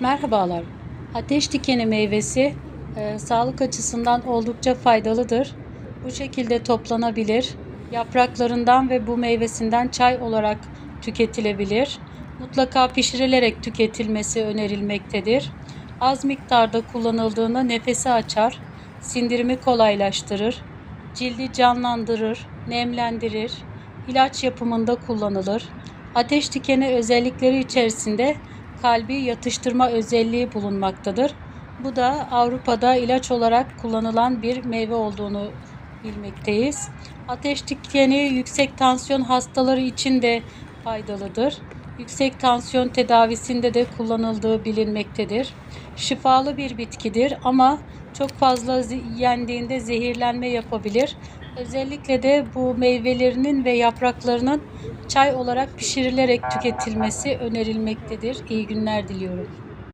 Merhabalar. Ateş dikeni meyvesi e, sağlık açısından oldukça faydalıdır. Bu şekilde toplanabilir. Yapraklarından ve bu meyvesinden çay olarak tüketilebilir. Mutlaka pişirilerek tüketilmesi önerilmektedir. Az miktarda kullanıldığında nefesi açar, sindirimi kolaylaştırır, cildi canlandırır, nemlendirir, ilaç yapımında kullanılır. Ateş dikeni özellikleri içerisinde kalbi yatıştırma özelliği bulunmaktadır. Bu da Avrupa'da ilaç olarak kullanılan bir meyve olduğunu bilmekteyiz. Ateş dikeni yüksek tansiyon hastaları için de faydalıdır. Yüksek tansiyon tedavisinde de kullanıldığı bilinmektedir. Şifalı bir bitkidir ama çok fazla yendiğinde zehirlenme yapabilir. Özellikle de bu meyvelerinin ve yapraklarının çay olarak pişirilerek tüketilmesi önerilmektedir. İyi günler diliyorum.